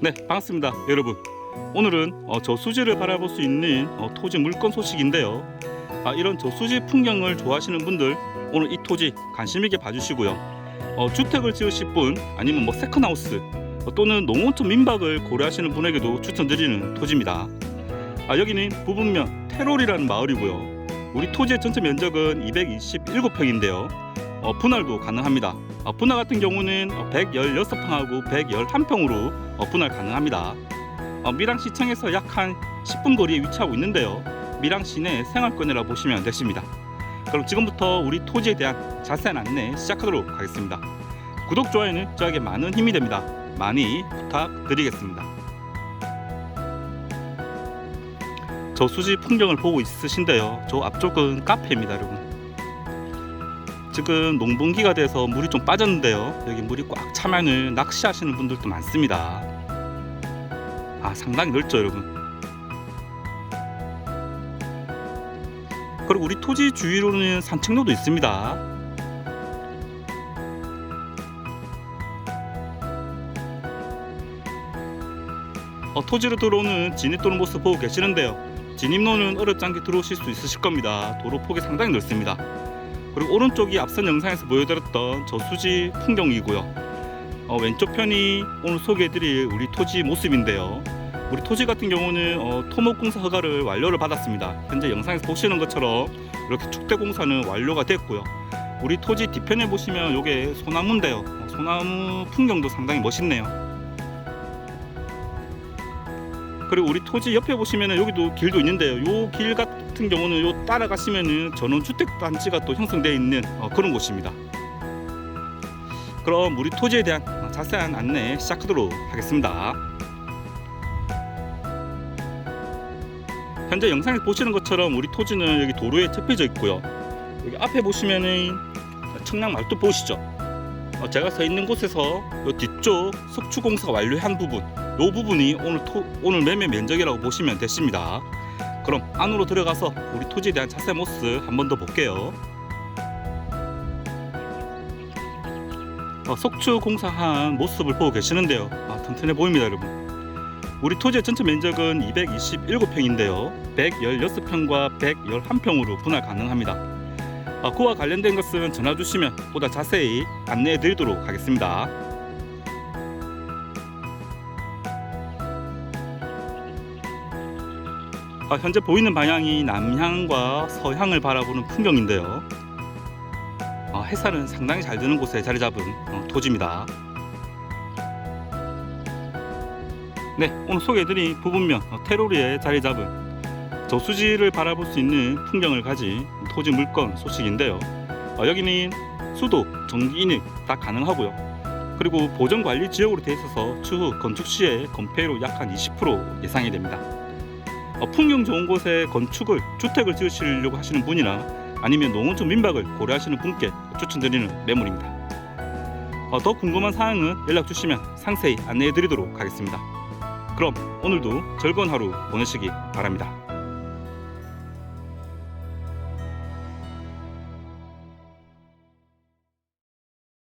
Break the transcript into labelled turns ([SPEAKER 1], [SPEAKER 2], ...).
[SPEAKER 1] 네, 반갑습니다, 여러분. 오늘은 어, 저수지를 바라볼 수 있는 어, 토지 물건 소식인데요. 아, 이런 저수지 풍경을 좋아하시는 분들 오늘 이 토지 관심 있게 봐주시고요. 어, 주택을 지으실 분 아니면 뭐 세컨하우스 어, 또는 농어촌 민박을 고려하시는 분에게도 추천드리는 토지입니다. 아, 여기는 부분면 테롤이라는 마을이고요. 우리 토지의 전체 면적은 227평인데요. 어, 분할도 가능합니다. 어, 분할 같은 경우는 116평하고 111평으로 어, 분할 가능합니다. 어, 밀양시청에서 약 한 10분 거리에 위치하고 있는데요. 밀양 시 내 생활권이라 보시면 되십니다. 그럼 지금부터 우리 토지에 대한 자세한 안내 시작하도록 하겠습니다. 구독, 좋아요는 저에게 많은 힘이 됩니다. 많이 부탁드리겠습니다. 저 수지 풍경을 보고 있으신데요. 저 앞쪽은 카페입니다, 여러분. 지금 농번기가 돼서 물이 좀 빠졌는데요. 여기 물이 꽉 차면은 낚시하시는 분들도 많습니다. 아, 상당히 넓죠, 여러분. 그리고 우리 토지 주위로는 산책로도 있습니다. 어, 토지로 들어오는 진입 도는 모습 보고 계시는데요. 진입로는 어렵지 않게 들어오실 수 있으실 겁니다. 도로 폭이 상당히 넓습니다. 그리고 오른쪽이 앞선 영상에서 보여드렸던 저수지 풍경이고요. 어, 왼쪽 편이 오늘 소개해드릴 우리 토지 모습인데요. 우리 토지 같은 경우는 어, 토목공사 허가를 완료를 받았습니다. 현재 영상에서 보시는 것처럼 이렇게 축대공사는 완료가 됐고요. 우리 토지 뒤편에 보시면 이게 소나무인데요. 어, 소나무 풍경도 상당히 멋있네요. 그리고 우리 토지 옆에 보시면은 여기도 길도 있는데요. 요 길 같은 경우는 요 따라가시면은 전원주택 단지가 또 형성되어 있는 어, 그런 곳입니다. 그럼 우리 토지에 대한 어, 자세한 안내 시작하도록 하겠습니다. 현재 영상에서 보시는 것처럼 우리 토지는 여기 도로에 접혀져 있고요. 여기 앞에 보시면은 청량 말도 보이시죠? 어, 제가 서 있는 곳에서 요 뒤쪽 석추공사가 완료한 부분, 요 부분이 오늘 토, 오늘 매매 면적이라고 보시면 되십니다. 그럼 안으로 들어가서 우리 토지에 대한 자세한 모습 한 번 더 볼게요. 어, 석추 공사한 모습을 보고 계시는데요. 아, 튼튼해 보입니다, 여러분. 우리 토지의 전체 면적은 227평인데요. 116평과 111평으로 분할 가능합니다. 아, 그와 관련된 것은 전화 주시면 보다 자세히 안내해 드리도록 하겠습니다. 현재 보이는 방향이 남향과 서향을 바라보는 풍경인데요. 아, 해살은 상당히 잘 드는 곳에 자리 잡은 어, 토지입니다. 네, 오늘 소개해드린 부분면 어, 테로리에 자리 잡은 저수지를 바라볼 수 있는 풍경을 가진 토지 물건 소식인데요. 어, 여기는 수도, 전기 인입 다 가능하고요. 그리고 보전 관리 지역으로 되어 있어서 추후 건축 시에 건폐율 약한 20% 예상이 됩니다. 어, 풍경 좋은 곳에 건축을 주택을 지으시려고 하시는 분이나 아니면 농어촌 민박을 고려하시는 분께 추천드리는 매물입니다. 어, 더 궁금한 사항은 연락 주시면 상세히 안내해 드리도록 하겠습니다. 그럼 오늘도 즐거운 하루 보내시기 바랍니다.